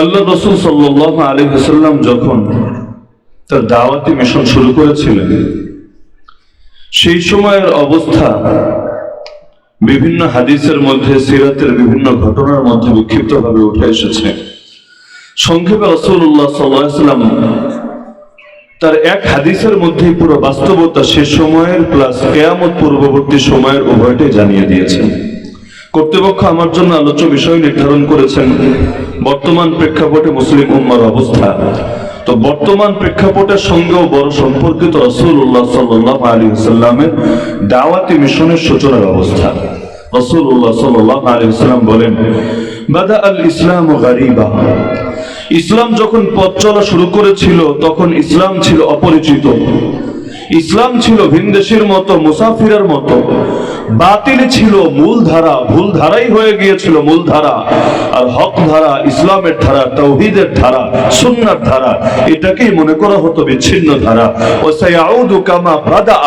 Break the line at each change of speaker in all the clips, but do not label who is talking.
আল্লাহ রসুল সাল্লাহ আলী হাসাল্লাম যখন তার দাওয়াতি মিশন শুরু করেছিলেন, সেই সময়ের অবস্থা বিভিন্ন হাদিসের মধ্যে, সিরাতের বিভিন্ন ঘটনার মধ্যে বিক্ষিপ্তভাবে উঠে এসেছে। সংক্ষেপে রসুল্লাহ সাল্লাম তার এক হাদিসের মধ্যে পুরো বাস্তবতা সে সময়ের, প্লাস কেয়ামত পূর্ববর্তী সময়ের উভয়টাই জানিয়ে দিয়েছেন। কর্তৃপক্ষ আমার জন্য আলোচ্য বিষয় নির্ধারণ করেছেন। বর্তমান প্রেক্ষাপটে মুসলিম উম্মার অবস্থা। তো বর্তমান প্রেক্ষাপটের সঙ্গেও বড় সম্পর্কিত রসুল্লাহ সাল্লাহ আলী সাল্লামের দাওয়াতি মিশনের সূচনার অবস্থা। রসুল্লাহ সাল্লাহ আলী সাল্লাম বলেন, বাদা আল ইসলাম গারিবা। ইসলাম যখন পথ চলা শুরু করেছিল, তখন ইসলাম ছিল অপরিচিত। ইসলাম ছিল ভিনদেশের মতো, মুসাফিরের মতো। বাতিল ছিল মূল ধারা ভুল ধারাই হয়ে গিয়েছিল মূল ধারা আর হক ধারা ইসলামের ধারা, তৌহিদের ধারা, সুন্নার ধারা, এটাকেই মনে করা হতো বিচ্ছিন্ন ধারা। ও সায়াউদু কামা বাদা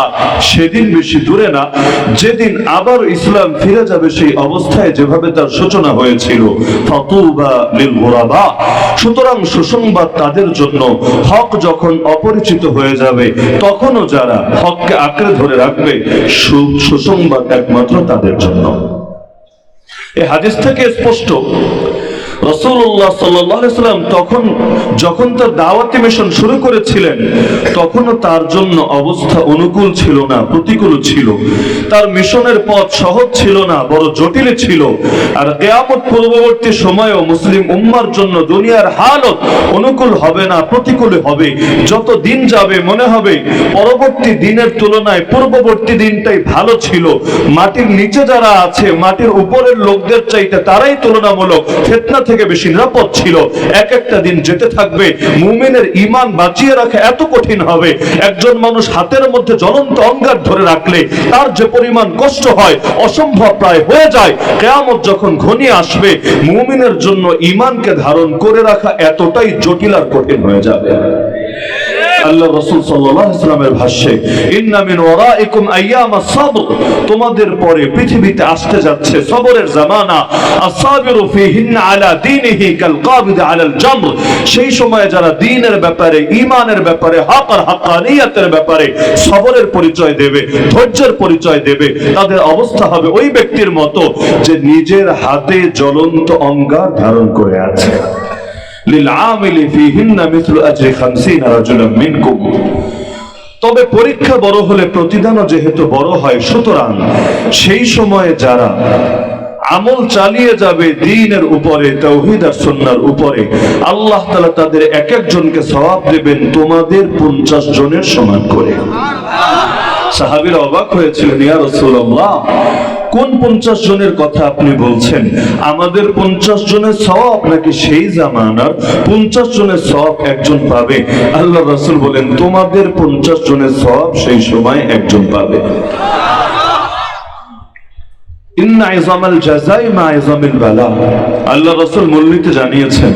সেদিন বেশি দূরে না, যেদিন আবার ইসলাম ফিরে যাবে সেই অবস্থায় যেভাবে তার সূচনা হয়েছিল। ফাতুবা লিল গুরাবা, সুতরাং সুসংবাদ তাদের জন্য, হক যখন অপরিচিত হয়ে যাবে, তখনও যারা হককে আঁকড়ে ধরে রাখবে সুসংবাদ একমাত্র তাদের জন্য। এই হাদিস থেকে স্পষ্ট রসুল্লাহ সাল্লাম তখন যখন তার দাওয়াতি মিশন শুরু করেছিলেন, তখনও তার জন্য অবস্থা অনুকূল ছিল না, প্রতিকূল ছিল। তার মিশনের পথ সহজ ছিল না, বড় জটিল ছিল। আর কেয়ামত পূর্ববর্তী মুসলিম উম্মার জন্য দুনিয়ার হালত অনুকূল হবে না, প্রতিকূল হবে। যত দিন যাবে, মনে হবে পরবর্তী দিনের তুলনায় পূর্ববর্তী দিনটাই ভালো ছিল। মাটির নিচে যারা আছে, মাটির উপরের লোকদের চাইতে তারাই তুলনামূলক ফেতনা থেকে বেশি নিরাপদ ছিল। এক একটা দিন যেতে থাকবে, মুমিনের ইমান বাঁচিয়ে রাখা এত কঠিন হবে। একজন মানুষ হাতের মধ্যে জ্বলন্ত অঙ্গার ধরে রাখলে তার যে পরিমাণ কষ্ট হয়, অসম্ভব প্রায় হয়ে যায়। কেয়ামত যখন ঘনিয়ে আসবে, মুমিনের জন্য ইমানকে ধারণ করে রাখা এতটাই জটিল আর কঠিন হয়ে যাবে। আল্লাহ রাসূল সাল্লামের ভাষ্যে, ইন্না মিন ওয়ারাইকুম আইয়ামা সাবর। তোমাদের পরে পৃথিবীতে আসতে যাচ্ছে সবরের জামানা। আসাবিরু ফিহিন্না আলা কাল কাবিদ আলাল জামর। সেই সময়ে যারা ব্যাপারে, ঈমানের ব্যাপারে, হক আর হাক্কানিয়াতের ব্যাপারে সবরের পরিচয় দেবে, ধৈর্যের পরিচয় দেবে, তাদের অবস্থা হবে ওই ব্যক্তির মতো যে নিজের হাতে জ্বলন্ত অঙ্গার ধারণ করে আছে। লিলআমিলি ফিহিন্না মিথলু আজরি 50 রাজুলাম মিনকুম। তবে পরীক্ষা বড় হলে প্রতিদানও যেহেতু বড় হয়, সুতরাং সেই সময়ে যারা আমল চালিয়ে যাবে দিনের উপরে, তৌহিদ আর সুন্নার উপরে, আল্লাহ তাআলা তাদের এক একজনকে সওয়াব দেবেন তোমাদের পঞ্চাশ জনের সমান করে। সাহাবীরা অবাক হয়েছিলেন রাসূলুল্লাহ কোন পঞ্চাশ জনের কথা আপনি বলছেন? আমাদের পঞ্চাশ জনের সওয়াব নাকি সেই জামানার? পঞ্চাশ জনের সওয়াব একজন পাবে। আল্লাহ রাসূল বলেন, তোমাদের পঞ্চাশ জনের সব সেই সময় একজন পাবে। ইন্না ইজামাল জাযাই মা ইজামিল বালা। আল্লাহ রাসূল মূলনীতি জানিয়েছেন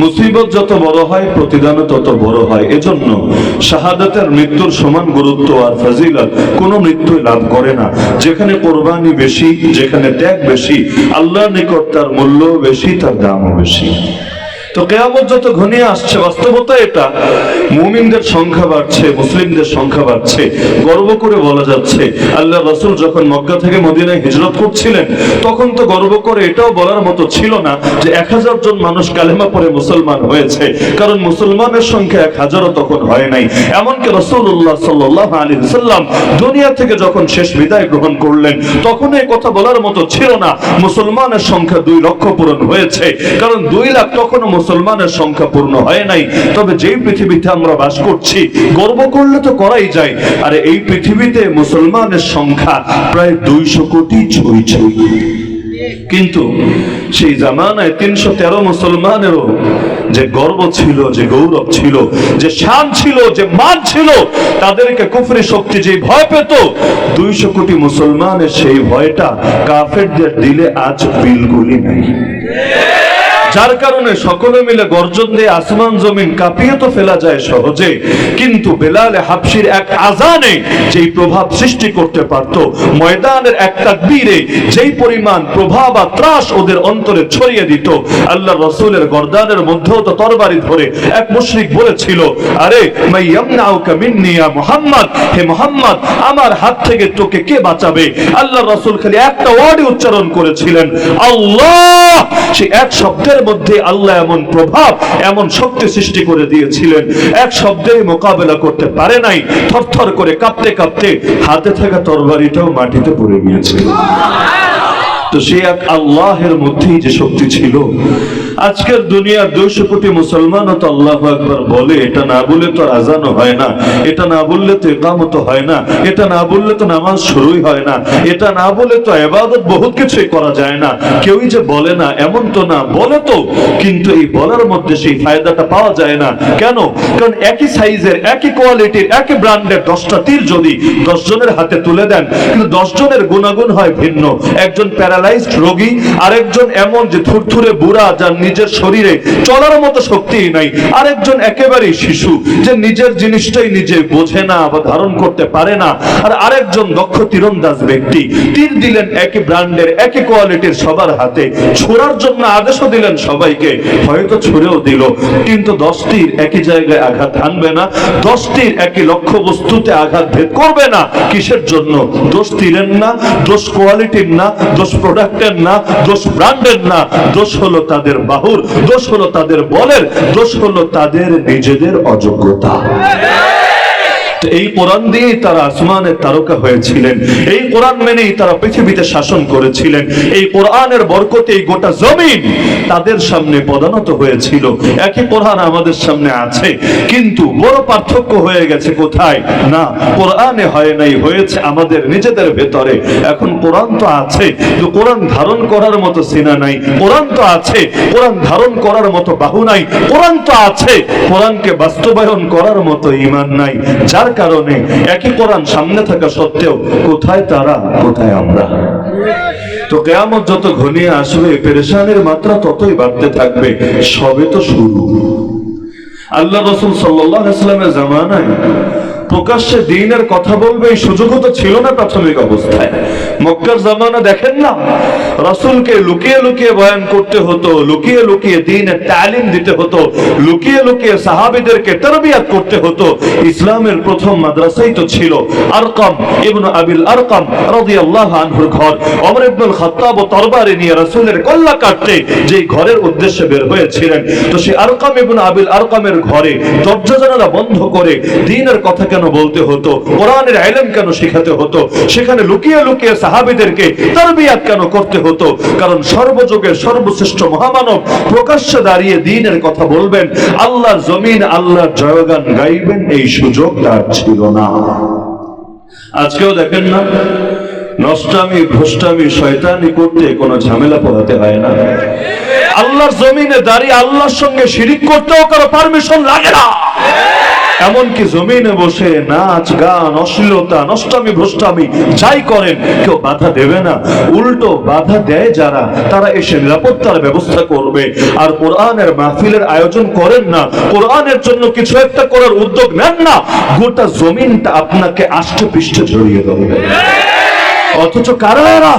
মুসিবত যত বড় হয়, প্রতিদানও তত বড় হয়। এজন্য শাহাদাতের মৃত্যুর সমান গুরুত্ব আর ফাজিলত কোনো মৃত্যু লাভ করে না। যেখানে কোরবানি বেশি, যেখানে ত্যাগ বেশি আল্লাহ নিকট তার মূল্য বেশি, তার দামও বেশি। তো কেয়ামত যত ঘনিয়ে আসছে, বাস্তবতা এটা। মুমিনদের সংখ্যা বাড়ছে, মুসলিমদের সংখ্যা বাড়ছে, গর্ব করে বলা যাচ্ছে। আল্লাহ রসুল যখন মক্কা থেকে মদিনায় হিজরত করছিলেন, তখন তো গর্ব করে এটাও বলার মতো ছিল না যে এক হাজার জন মানুষ কালেমা পরে মুসলমান হয়েছে, কারণ মুসলমানের সংখ্যা এক হাজারও তখন হয় নাই। এমনকি রসুল্লাহ সাল্লাহ আলী সাল্লাম দুনিয়া থেকে যখন শেষ বিদায় গ্রহণ করলেন তখন এই কথা বলার মতো ছিল না, মুসলমানের সংখ্যা দুই লক্ষ পূরণ হয়েছে, কারণ দুই লাখ তখনও মুসলমানের সংখ্যা পূর্ণ হয় নাই। তবে যেই পৃথিবীতে আমরা বাস করছি, গর্ব করলে তো করাই যায়। আর এই পৃথিবীতে মুসলমানের সংখ্যা প্রায় দুইশো কোটি ছুঁই ছুঁই। কিন্তু সেই জামানায় তিনশো তেরো মুসলমানেরও যে গর্ব ছিল, যে গৌরব ছিল, যে শান ছিল, যে মান ছিল, তাদেরকে কুফরি শক্তি যে ভয় পেত, দুইশো কোটি মুসলমানের সেই ভয়টা কাফেরদের দিলে আজ বিলকুলই নাই। যার কারণে সকলে মিলে গর্জন দিয়ে আসমান জমিন কাঁপিয়ে তো ফেলা যায় সহজে। কিন্তু বেলালে হাফসির এক আজানে যেই প্রভাব সৃষ্টি করতে পারত, ময়দানের এক তাকবীরে যেই পরিমাণ প্রভাব আর ত্রাস ওদের অন্তরে ছড়িয়ে দিত আল্লাহ রসুলের গর্দানের মধ্যেও তো তরবারি ধরে এক মুশরিক বলেছিল, আরে মাইয়ামনাউকা মিন্নি ইয়া মুহাম্মদ, হে মুহাম্মদ, আমার হাত থেকে তোকে কে বাঁচাবে? আল্লাহ রসুল খালি একটা ওয়ার্ডে উচ্চারণ করেছিলেন, আল্লাহ! সে এক শব্দের মধ্যে আল্লাহ এমন প্রভাব, এমন শক্তি সৃষ্টি করে দিয়েছিলেন। এক শব্দে মোকাবেলা করতে পারে নাই, থরথর করে কাঁপতে কাঁপতে হাতে থাকা তরবারিটাও মাটিতে পড়ে গিয়েছিল। তো সে এক আল্লাহের মধ্যেই যে শক্তি ছিল আজকের দুনিয়ার দুইশো কোটি মুসলমানও তো আল্লাহ একবার বলে, এটা না বলে তো আজানও হয় না, এটা না বললে তো একামত হয় না, এটা না বললে তো নামাজ শুরুই হয় না, এটা না বলে তো এবাদত বহুত কিছুই করা যায় না, কেউই যে বলে না, এমন তো না, বলে তো, কিন্তু এই বলার মধ্যে সেই ফায়দাটা পাওয়া যায় না। কেন? কারণ একই সাইজের, একই কোয়ালিটির, একই ব্র্যান্ডের দশটা তীর যদি দশ জনের হাতে তুলে দেন, কিন্তু দশ জনের গুণাগুণ হয় ভিন্ন। একজন প্যারালাইজড রোগী, আরেকজন এমন যে থুরথুরে বুড়া যার নিজের শরীরে চলার মতো শক্তিই নাই। আরেকজন একেবারেই শিশু যে নিজের জিনিসটাই নিজে বোঝে না বা ধারণ করতে পারে না। আর আরেকজন দক্ষ তীরন্দাজ ব্যক্তি, তীর দিলেন একই ব্র্যান্ডের, একই কোয়ালিটির সবার হাতে। ছোড়ার জন্য আদেশও দিলেন সবাইকে, হয়তো ছুড়েও দিল। কিন্তু দশটির একই জায়গায় আঘাত হানবে না দশটির একই লক্ষ্য বস্তুতে আঘাত ভেদ করবে না। কিসের জন্য? দোষ তীরের না, দোষ কোয়ালিটির না, দোষ প্রোডাক্টের না, দোষ ব্র্যান্ডের না। দোষ হলো তাদের বাহুর দোষ হলো তাদের বলের দোষ হলো তাদের নিজেদের অযোগ্যতা। এই কোরআন দিয়েই তারা আসমানের তারকা হয়েছিলেন। এই কোরআন মেনেই তারা পৃথিবীতে শাসন করেছিলেন। এই কোরআনের বরকতে এই গোটা জমিন তাদের সামনে পদানত হয়েছিল। একই কোরআন আমাদের সামনে আছে। কিন্তু বড় পার্থক্য হয়ে গেছে কোথায়? না, কোরআনে হয় নাই, হয়েছে আমাদের নিজেদের ভেতরে। এখন কোরআন তো আছে, কিন্তু কোরআন ধারণ করার মতো সিনা নাই। কোরআন তো আছে, কোরআন ধারণ করার মতো বাহু নাই। কোরআন তো আছে, কোরআনকে বাস্তবায়ন করার মতো ইমান নাই। যার কারণে একই কোরআন সামনে থাকা সত্ত্বেও কোথায় তারা, কোথায় আমরা? তো কেয়ামত যত ঘনিয়ে আসবে, পেরেশানের মাত্রা ততই বাড়তে থাকবে সবে তো শুরু। আল্লাহ রসুল সাল্লামের জামানায় প্রকাশ্যে দিনের কথা বলবে, এই সুযোগও তো ছিল না প্রাথমিক অবস্থায়। মক্কার জামানা দেখেন না? রসুলকে লুকিয়ে লুকিয়ে বয়ান করতে হতো, লুকিয়ে লুকিয়ে দিনের তালিম দিতে হতো, লুকিয়ে লুকিয়ে সাহাবিদেরকে তরবিয়াত করতে হতো। ইসলামের প্রথম মাদ্রাসাই তো ছিল আরকাম, ইবনু আবিল আরকাম রাদিয়াল্লাহু আনহুর ঘর। ওমর ইবনুল খাত্তাব ও তরবারি নিয়ে রাসূলের কল্লা কাটতে যেই ঘরের উদ্দেশ্যে বের হয়েছিলেন। তো সেই আরকাম, ইবনু আবিল আরকামের ঘরে দরজা জানালা বন্ধ করে দ্বীনের কথা কেন বলতে হতো? কোরআনের ইলম কেন শেখাতে হতো? সেখানে লুকিয়ে লুকিয়ে সাহাবীদেরকে তারবিয়াত কেন করতে হতো? কারণ সর্বযুগের সর্বশ্রেষ্ঠ মহামানব প্রকাশ্যে দাঁড়িয়ে দ্বীনের কথা বলবেন, আল্লাহর জমিন, আল্লাহর জয়গান গাইবেন, এই সুযোগ তার ছিল না। আজকেও দেখেন না, নষ্টামি, ভ্রষ্টামি, শয়তানি করতে কোনো ঝামেলা পোহাতে হয় না। আল্লাহর জমিনে দাঁড়িয়ে আল্লাহর সঙ্গে শিরিক করতেও কারও পারমিশন লাগে না। এমনকি জমিনে বসে নাচ গান, অশ্লীলতা, নষ্টামি, ভ্রষ্টামি যাই করেন, কেউ বাধা দেবে না। উল্টো বাধা দেয় যারা, তারা এসে নিরাপত্তার ব্যবস্থা করবে। আর কোরআনের মাহফিলের আয়োজন করেন না। কোরআনের জন্য কিছু একটা করার উদ্যোগ নেন না। গোটা জমিনটা আপনাকে আষ্টে পৃষ্ঠে জড়িয়ে ধরবে। অথচ কারা এরা?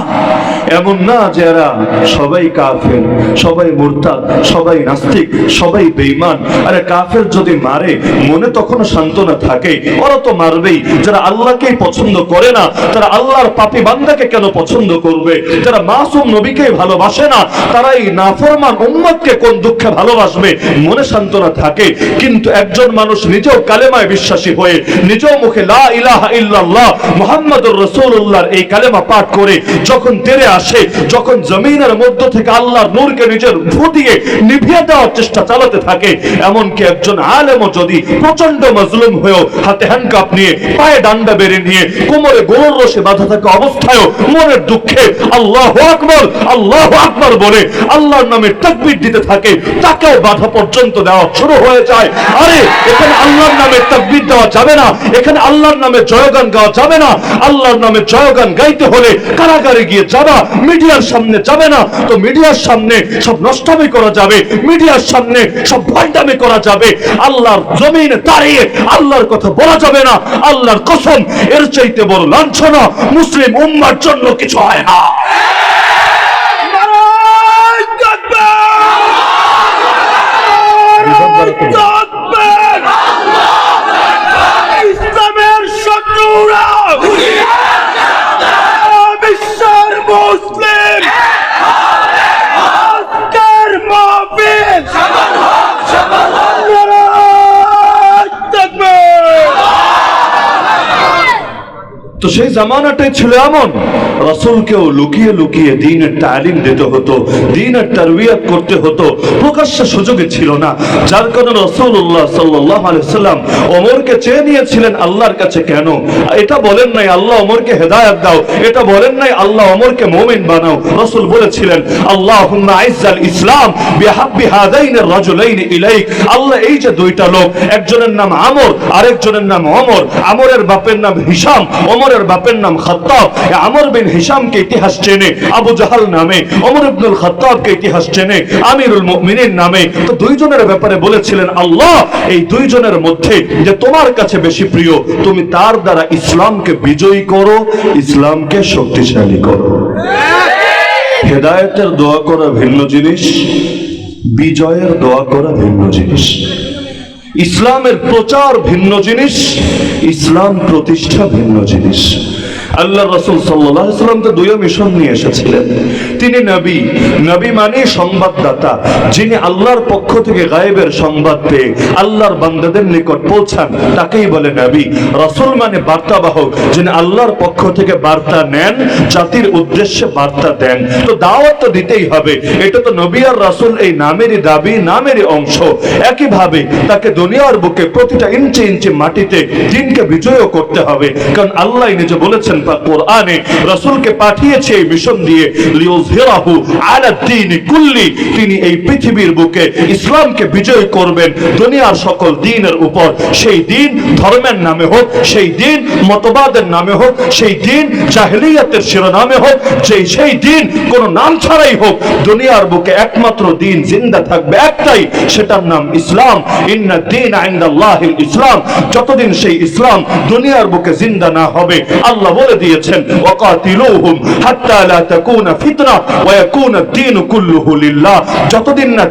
এমন না যে এরা সবাই কাফের, সবাই মুরতাদ, সবাই নাস্তিক, সবাই বেঈমান। আরে কাফের যদি মারে, মনে তখনও সান্ত্বনা থাকে। ওরা তো মারবেই। যারা আল্লাহকেই পছন্দ করে না, তারা আল্লাহর পাপি বান্দাকে কেন পছন্দ করবে? যারা মাসুম নবীকে ভালোবাসে না তারা এই নাফরমান উম্মতকে কোন দুঃখে ভালোবাসবে? মনে সান্ত্বনা থাকে। কিন্তু একজন মানুষ নিজেও কালেমায় বিশ্বাসী হয়ে, নিজেও মুখে লা ইলাহা ইল্লাল্লাহ, মুহাম্মাদুর রাসূলুল্লাহর এই কালেমা পাঠ করে যখন তেরে আসে, যখন জমিনের মধ্য থেকে আল্লাহর নূরকে নিজের দিয়ে নিভিয়ে দেওয়ার চেষ্টা চালাতে থাকে, এমনকি একজন আলেমও যদি প্রচণ্ড মজলুম হয়েও হাতে হ্যান্ডকাপ নিয়ে, পায়ে ডান্ডা বেড়ে নিয়ে, কোমরে গোলর রসে বাঁধা থাকা অবস্থায়ও মনের দুঃখে আল্লাহ আকবর আল্লাহ আকবর বলে আল্লাহর নামে তাকবীর দিতে থাকে, তাকেও বাধা পর্যন্ত দেওয়া শুরু হয়ে যায়। আরে, এখানে আল্লাহর নামে তাকবীর দেওয়া যাবে না, এখানে আল্লাহর নামে জয়গান গাওয়া যাবে না, আল্লাহর নামে জয়গান গাইতে হলে কারাগারে গিয়ে যাবা মিডিয়ার সামনে যাবে না। তো মিডিয়ার সামনে সব নষ্টামি করা যাবে মিডিয়ার সামনে সব ভণ্ডামি করা যাবে। আল্লাহর জমিনে দাঁড়িয়ে আল্লাহর কথা বলা যাবে না। আল্লাহর কসম এর চাইতে বড় লাঞ্ছনা মুসলিম উম্মার জন্য কিছু হয় না। নারায়ে তাকবীর! তাকবীর! ইসলামের শত্রুরা বিশ্বের মুসলিম আজকের মাহফিল নারায়ে তাকবীর! তো সেই জামানাটাই ছিল এমন। রসুলকেও লুকিয়ে লুকিয়ে দিনের তালিম দিতে হতো, দিনের তারবিয়াত করতে হতো, প্রকাশ্য সুযোগে ছিল না। যার কারণে রসুল্লাহ সাল্লাহ আলাইসাল্লাম ওমরকে চেয়ে নিয়েছিলেন, আল্লাহর কাছে কেন? এটা বলেন নাই, আল্লাহ ওমরকে হেদায়াত দাও। এটা বলেন নাই, আল্লাহ ওমরকে মুমিন বানাও। রসুল বলেছিলেন, আল্লাহুম্মা আইজ্জাল ইসলাম বিহাব্বি হাদাইনের রাজুলাইন ইলাইক। আল্লাহ এই যে দুইটা লোক, একজনের নাম আমর, আরেকজনের নাম অমর আমরের বাপের নাম হিসাম অমরের বাপের নাম খাত্তাব। আমর বিন হিসামকে ইতিহাস চেনে, আবু জাহাল নামে অমর ইবনুল খাত্তাবকে ইতিহাস চেনে, আমিরুল মুমিনিন নামে। তো দুইজনের ব্যাপারে বলেছিলেন, আল্লাহ, এই দুইজনের মধ্যে যে তোমার কাছে বেশি প্রিয়, তুমি তার দ্বারা ইসলামকে বিজয়ী করো, ইসলামকে শক্তিশালী করো। হেদায়েতের দোয়া করা ভিন্ন জিনিস, বিজয়ের দোয়া করা ভিন্ন জিনিস। ইসলামের প্রচার ভিন্ন জিনিস ইসলাম প্রতিষ্ঠা ভিন্ন জিনিস। আল্লাহ রসুল সাল্লাম তো দুই মিশন নিয়ে এসেছিলেন। তিনি নবী। নবী মানে সংবাদদাতা, যিনি আল্লাহর পক্ষ থেকে গায়েবের সংবাদ পেয়ে আল্লাহর বান্দাদের নিকট পৌঁছান, তাকেই বলে নবী। রসুল মানে বার্তাবাহক, যিনি আল্লাহর পক্ষ থেকে বার্তা নেন, জাতির উদ্দেশ্যে বার্তা দেন। তো দাওয়াত তো দিতেই হবে। এটা তো নবী আর রাসুল এই নামেরই দাবি, নামেরই অংশ। একইভাবে তাকে দুনিয়ার বুকে প্রতিটা ইঞ্চি ইঞ্চি মাটিতে দিনকে বিজয়ও করতে হবে। কারণ আল্লাহ নিজে বলেছেন কোরআনে রাসূলকে পাঠিয়েছে এই মিশন দিয়ে কুল্লি, তিনি এই পৃথিবীর বুকে ইসলামকে বিজয় করবেন দুনিয়ার সকল দিনের উপর। সেই দিন ধর্মের নামে হোক, সেই দিন মতবাদের নামে হোক, সেই দিন শিরোনামে হোক সেই সেই দিন কোন নাম ছাড়াই হোক, দুনিয়ার বুকে একমাত্র দিন জিন্দা থাকবে একটাই, সেটার নাম ইসলাম। ইন্না দিন ইসলাম। যতদিন সেই ইসলাম দুনিয়ার বুকে জিন্দা না হবে, আল্লাহ বলে দিয়েছেন। ওয়াকাতিলুহুম হাত্তা লা তাকুনা ফিতনা ওয়া ইয়াকুনা দ্বীন কুল্লুহু লিল্লাহ। যতদিন না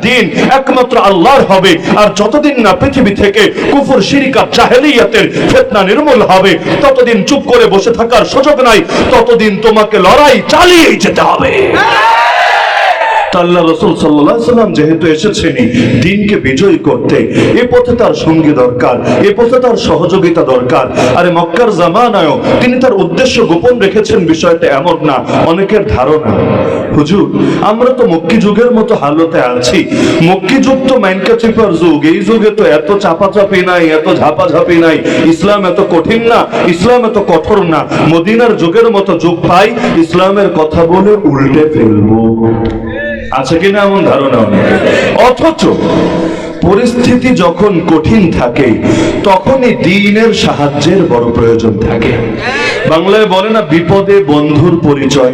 একমাত্র আল্লাহর হবে, আর যতদিন না পৃথিবী থেকে কুফর, শিরিক আর জাহেলিয়াতের ফিতনা নির্মূল হবে, ততদিন চুপ করে বসে থাকার সুযোগ নাই, ততদিন তোমাকে লড়াই চালিয়েই যেতে হবে। আল্লাহ রসুল সাল্লাহ সাল্লাম যেহেতু এসেছেনই, দিনকে বিজয় করতে, এ পথে তার সঙ্গী দরকার, এ পথে তার সহযোগিতা দরকার। আরে মক্কার তিনি তার উদ্দেশ্য গোপন রেখেছেন, বিষয়টা এমন না, অনেকের ধারণা। হুজুর, আমরা তো মক্কি যুগের মতো হালতে আছি। মক্কি যুগ তো যুগ, এই যুগে তো এত চাপাচাপি নাই, এত ঝাপাঝাপি নাই। ইসলাম এত কঠিন না, ইসলাম এত কঠোর না। মদিনার যুগের মতো যুগ পাই ইসলামের কথা বলে উল্টে ফেলব। আছে কিনা এমন ধারণা? অথচ পরিস্থিতি যখন কঠিন থাকে, তখনই দিনের সাহায্যের বড় প্রয়োজন থাকে। বাংলায় বলে না, বিপদে বন্ধুর পরিচয়।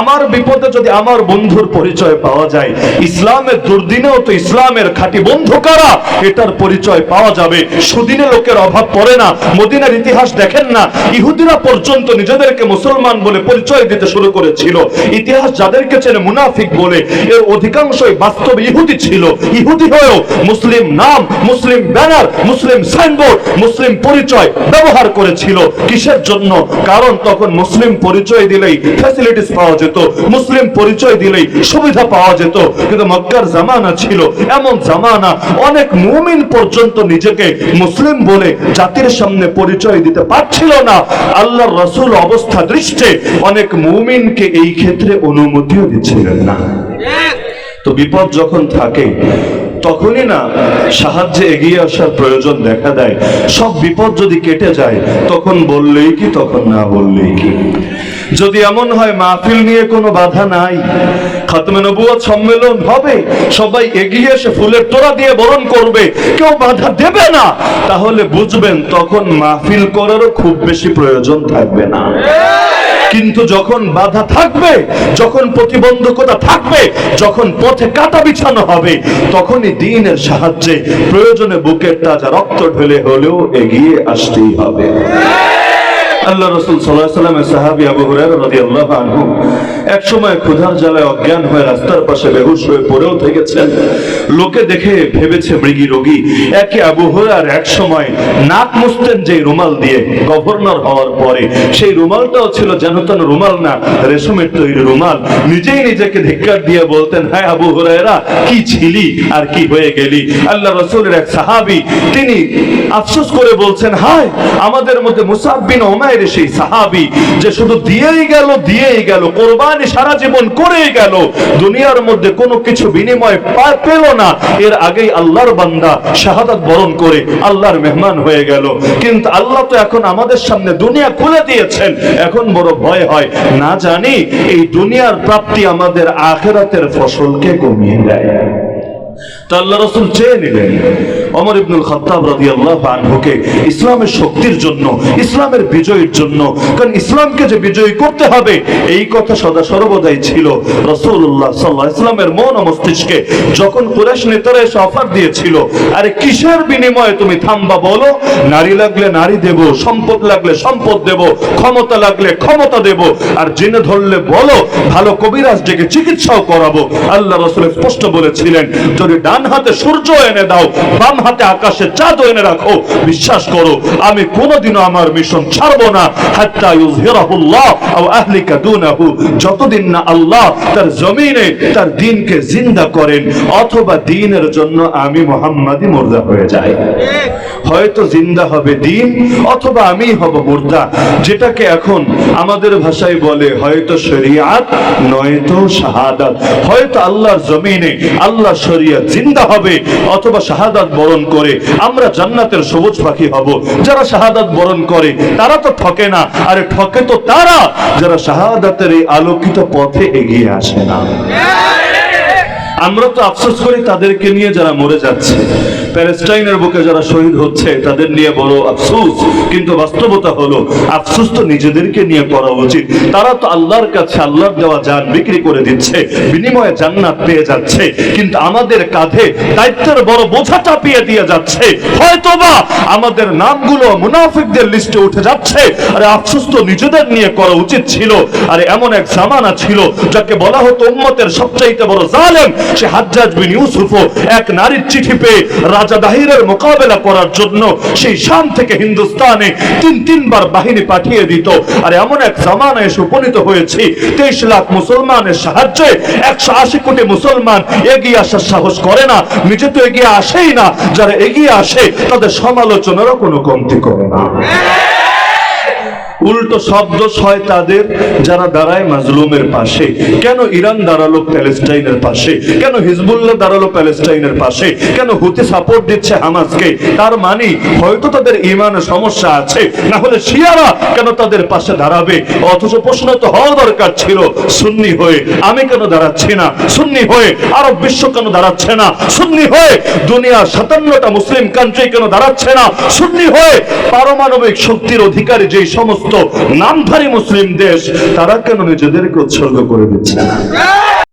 আমার বিপদে যদি আমার বন্ধুর পরিচয় পাওয়া যায়, ইসলামের দুর্দিনেও তো ইসলামের খাঁটি বন্ধু কারা? এটার পরিচয় পাওয়া যাবে। সুদিনে লোকের অভাব পড়ে না, মদিনার ইতিহাস দেখেন না। ইহুদিরা পর্যন্ত নিজেদেরকে মুসলমান বলে পরিচয় দিতে শুরু করেছিল। ইতিহাস যাদেরকে চেনে মুনাফিক বলে, এর অধিকাংশই বাস্তবে ইহুদি ছিল। ইহুদি হয়েও মুসলিম নাম মুসলিম ব্যানার মুসলিম সাইনবোর্ড মুসলিম পরিচয় ব্যবহার করেছিল। কিসের জন্য? কারণ তখন মুসলিম পরিচয় দিলেই ফ্যাসিলিটিস পাওয়া যেত মুসলিম পরিচয় দিলেই সুবিধা পাওয়া যেত। কিন্তু মক্কার জামানা ছিল এমন জামানা অনেক মুমিন পর্যন্ত নিজেকে মুসলিম বলে জাতির সামনে পরিচয় দিতে পারছিল না। আল্লাহর রসুল অবস্থা দৃষ্টে অনেক মুমিনকে এই ক্ষেত্রে অনুমতিও দিচ্ছিলেন না। তো বিপদ যখন থাকে তখনই না সাহায্যে এগিয়ে আসার প্রয়োজন দেখা দেয়। সব বিপদ যদি কেটে যায়, তখন বললেই কি, তখন না বললেই কি? যদি এমন হয় মাহফিল নিয়ে কোনো বাধা নাই, খাতমে নবুয়ত সম্মেলন হবে, সবাই এগিয়ে এসে ফুলের তোড়া দিয়ে বরণ করবে, কেউ বাধা দেবে না, তাহলে বুঝবেন তখন মাহফিল করারও খুব বেশি প্রয়োজন থাকবে না। কিন্তু যখন বাধা থাকবে, যখন প্রতিবন্ধকতা থাকবে, যখন পথে কাটা বিছানো হবে, তখনই দিনের সাহায্যে প্রয়োজনে বুকের তাজা রক্ত ঢেলে হলেও এগিয়ে আসতেই হবে। আল্লাহ রসুল সাল্লাহ সাল্লামের সাহাবি আবু হুরায়রা রাদিয়াল্লাহু আনহু এক সময় ক্ষুধার জ্বালায় অজ্ঞান হয়ে রাস্তার পাশে বেহুশ হয়ে পড়েও থেকেছেন। লোকে দেখে ভেবেছে মৃগী রোগী। একে আবু হুরার এক সময় নাক মুছতেন যে রুমাল দিয়ে। গভর্নর হওয়ার পরে সেই রুমালটাও ছিল যেন তেন রুমাল না, রেশমের তৈরি রুমাল। নিজেই নিজেকে ধিক্কার দিয়ে বলতেন হ্যাঁ আবু হুরায়রা, কি ছিলি আর কি হয়ে গেলি? আল্লাহ রসুলের এক সাহাবি, তিনি আফসোস করে বলছেন, হায়, আমাদের মধ্যে মুসাব বিন ওমায়ের সেই সাহাবি যে শুধু দিয়েই গেল দিয়েই গেল, কোরবানি সারা জীবন করেই গেল, দুনিয়ার মধ্যে কোনো কিছু বিনিময় পেল না। এর আগেই আল্লাহর বান্দা শাহাদাত বরণ করে আল্লাহর মেহমান হয়ে গেল। কিন্তু আল্লাহ তো এখন আমাদের সামনে দুনিয়া খুলে দিয়েছেন। এখন বড় ভয় হয়। না জানি এই দুনিয়ার প্রাপ্তি আমাদের আখেরাতের ফসলকে কমিয়ে দেয়। আল্লাহ রসুল চেয়ে নিলেন অমর ইবনুল রাদিয়াল্লাহু আনহুকে ইসলামের শক্তির জন্য, ইসলামের জন্য, কারণ ইসলামকে যে বিজয়ী করতে হবে, এই কথা সদা সর্বদাই ছিল রাসূলুল্লাহ সাল্লাল্লাহু আলাইহি ইসলামের মন ও মস্তিষ্কে। যখন কুরাইশ নেতারা এসে অফার দিয়েছিল, আরে কিসের বিনিময়ে তুমি থামবা বলো? নারী লাগলে নারী দেব, সম্পদ লাগলে সম্পদ দেব, ক্ষমতা লাগলে ক্ষমতা দেব, আর জেনে ধরলে বলো, ভালো কবিরাজ ডেকে চিকিৎসাও করাবো। আল্লাহ রসুল স্পষ্ট বলেছিলেন যদি ডান হাতে সূর্য এনে দাও, বাম হাতে আকাশে চাঁদ এনে রাখো। বিশ্বাস করো, আমি কোনোদিনও আমার মিশন ছাড়বো না। হাত্তা ইউযহিরাহুল্লাহ আও আহলিকা দুনাহু, যতদিন না আল্লাহ তার জমিনে, তার দিনকে জিন্দা করেন, অথবা দিনের জন্য আমি মোহাম্মদই মুর্দা হয়ে যাই। হয়তো জিন্দা হবে দিন, অথবা আমি হব মুর্দা। যেটাকে এখন আমাদের ভাষায় বলে হয়তো শরিয়াত, নয়তো শাহাদাত। হয়তো আল্লাহর জমিনে আল্লাহ শরিয়াত জিন্দা হবে, অথবা শাহাদাত বরণ করে। আমরা জান্নাতের সবুজ পাখি হব। যারা শাহাদাত বরণ করে, তারা তো ঠকে না। আরে ঠকে তো তারা, যারা শাহাদাতের এই আলোকিত পথে এগিয়ে আসে না। আমরা তো আফসোস করি তাদেরকে নিয়ে যারা মরে যাচ্ছে। প্যালেস্টাইনের বুকে যারা শহীদ হচ্ছে, তাদের নিয়ে বড় আফসোস। কিন্তু বাস্তবতা হলো, আফসোস তো নিজেদেরকে নিয়ে করা উচিত। তারা তো আল্লাহর কাছে আল্লাহর দেওয়া জান বিক্রি করে দিচ্ছে, বিনিময়ে জান্নাত পেয়ে যাচ্ছে। কিন্তু আমাদের কাঁধে দায়িত্বের বড় বোঝা চাপিয়ে দিয়ে যাচ্ছে। হয়তোবা আমাদের নামগুলো মুনাফিকদের লিস্টে উঠে যাচ্ছে। আরে আফসোস তো নিজেদের নিয়ে করা উচিত ছিল। আরে এমন এক জামানা ছিল, যাকে বলা হতো উম্মতের সবচাইতে বড় জালেম। সে হাজ্জাজ বিন ইউসুফও এক নারীর চিঠি পেয়ে রাজা দাহিরের মোকাবেলা করার জন্য সেই শাম থেকে হিন্দুস্তানে তিন তিনবার বাহিনী পাঠিয়ে দিত। আর এমন এক জামানা এসে উপনীত হয়েছে, তেইশ লাখ মুসলমানের সাহায্যে একশো আশি কোটি মুসলমান এগিয়ে আসার সাহস করে না, নিজে তো এগিয়ে আসেই না, যারা এগিয়ে আসে তাদের সমালোচনারও কোনো কমতি করে না। উল্টো শব্দ হয় তাদের যারা দাঁড়ায় মাজলুমের পাশে। কেন ইরান দাঁড়াল প্যালেস্টাইনের পাশে? কেন হিজবুল্লাহ দাঁড়াল প্যালেস্টাইনের পাশে? কেন হুতি সাপোর্ট দিচ্ছে হামাসকে? তার মানে হয়তো তাদের ইমানে সমস্যা আছে, না হলে শিয়ারা কেন তাদের পাশে দাঁড়াবে? অথচ প্রশ্ন তো হওয়া দরকার ছিল, সুন্নি হয়ে। আমি কেন দাঁড়াচ্ছি না? সুন্নি হয়ে আরব বিশ্ব কেন দাঁড়াচ্ছে না? সুন্নি হয়ে দুনিয়ার সাতান্নটা মুসলিম কান্ট্রি কেন দাঁড়াচ্ছে না? সুন্নি হয়ে পারমাণবিক শক্তির অধিকারী যে সমস্ত নামধারী মুসলিম দেশ তারা কেন নিজেদেরকে উৎসর্গ করে দিচ্ছে না?